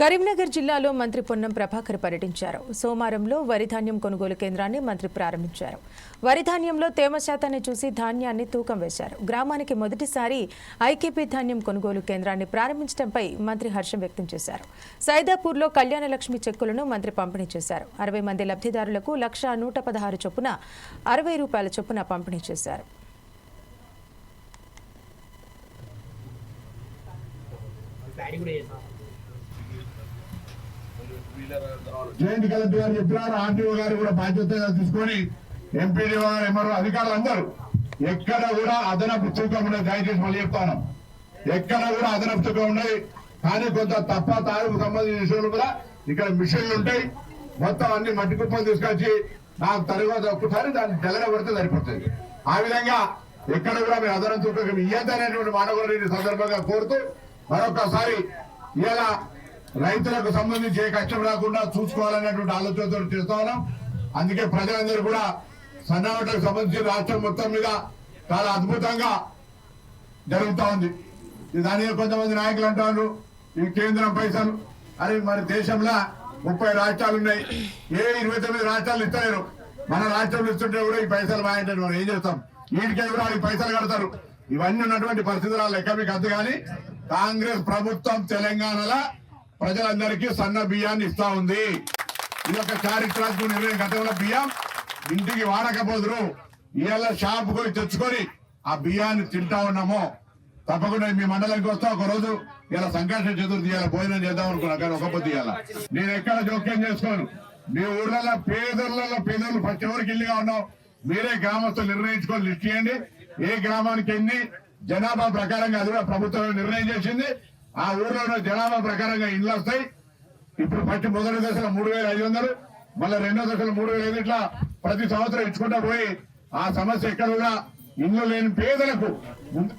కరీంనగర్ జిల్లాలో మంత్రి పొన్నం ప్రభాకర్ పర్యటించారు. సోమారంలో వరిధాన్యం కొనుగోలు కేంద్రాన్ని మంత్రి ప్రారంభించారు. వరిధాన్యంలో తేమ శాతాన్ని చూసి ధాన్యాన్ని తూకం వేశారు. గ్రామానికి మొదటిసారి ఐకేపీ ధాన్యం కొనుగోలు కేంద్రాన్ని ప్రారంభించడంపై మంత్రి హర్షం వ్యక్తం చేశారు. సైదాపూర్లో కళ్యాణలక్ష్మి చెక్కులను మంత్రి పంపిణీ చేశారు. అరవై మంది లబ్ధిదారులకు లక్ష నూట పదహారు చొప్పున అరవై రూపాయల చొప్పున పంపిణీ చేశారు. జాయింట్ కలెక్టర్ గారు చెప్పినారు ఆర్టీఓ గారు కూడా బాధ్యతగా తీసుకొని ఎంపీడీఓ గారు ఎంఆర్ఓ అధికారులు అందరూ ఎక్కడ కూడా అదనపు తూకం ఉండదు. దయచేసి మళ్ళీ చెప్తాను ఎక్కడ కూడా అదనపు తూకం ఉండదు. కానీ కొంత తప్ప తారుకు సంబంధించిన విషయంలో కూడా ఇక్కడ మిషన్లు ఉంటాయి. మొత్తం అన్ని మట్టి కుప్పలు తీసుకొచ్చి నాకు తర్వాత ఒక్కసారి దాన్ని తెల్లన పడితే సరిపోతుంది. ఆ విధంగా ఎక్కడ కూడా మీరు అదనపు తూకం ఇయ్యద్దనేటువంటి మాట కూడా సందర్భంగా కోరుతూ మరొకసారి ఇలా రైతులకు సంబంధించి ఏ కష్టం రాకుండా చూసుకోవాలనేటువంటి ఆలోచనతో చేస్తా ఉన్నాం. అందుకే ప్రజలందరూ కూడా సన్నవాటకు సంబంధించి రాష్ట్రం మొత్తం మీద చాలా అద్భుతంగా జరుగుతూ ఉంది. దాని కొంతమంది నాయకులు అంటారు ఈ కేంద్రం పైసలు. అరే మరి దేశంలో ముప్పై రాష్ట్రాలు ఉన్నాయి. ఏ ఇరవై తొమ్మిది రాష్ట్రాలు ఇస్తలేరు. మన రాష్ట్రంలో ఇస్తుంటే కూడా ఈ పైసలు మాయంటే మనం ఏం చేస్తాం? వీటికి కూడా ఈ పైసలు కడతారు. ఇవన్నీ ఉన్నటువంటి పరిస్థితుల లెక్క మీకు అర్థం కానీ కాంగ్రెస్ ప్రభుత్వం తెలంగాణలో ప్రజలందరికీ సన్న బియ్యాన్ని ఇస్తా ఉంది. ఇది ఒక చారిత్రాత్మక నిర్ణయం గతంలో బియ్యం ఇంటికి వాడకపోదురు. ఇవాళ షాప్ పోయి తెచ్చుకొని ఆ బియ్యాన్ని తింటా ఉన్నాము. తప్పకుండా మీ మండలానికి వస్తా ఒక రోజు ఇలా సంకర్షణ చతుర్థి ఇవాళ భోజనం చేద్దాం అనుకున్నా కానీ ఒక పొద్దు ఇవాళ. నేను ఎక్కడ జోక్యం చేసుకోను. మీ ఊర్లలో పేదలలో పేదలు ప్రతి ఎవరికి ఇల్లుగా ఉన్నాం మీరే గ్రామస్తులు నిర్ణయించుకొని లిస్ట్ చేయండి. ఏ గ్రామానికి ఎన్ని? జనాభా ప్రకారంగా అది కూడా ప్రభుత్వం నిర్ణయం చేసింది. ఆ ఊర్లో ఉన్న జనాభా ప్రకారంగా ఇండ్లు వస్తాయి. ఇప్పుడు ఫస్ట్ మొదటి దశలో మూడు వేల ఐదు వందలు మళ్ళీ రెండో దశలో మూడు వేల ఐదు ఇట్లా ప్రతి సంవత్సరం ఇచ్చుకుంటా పోయి ఆ సమస్య ఎక్కడ కూడా ఇండ్లు లేని పేదలకు ముందు-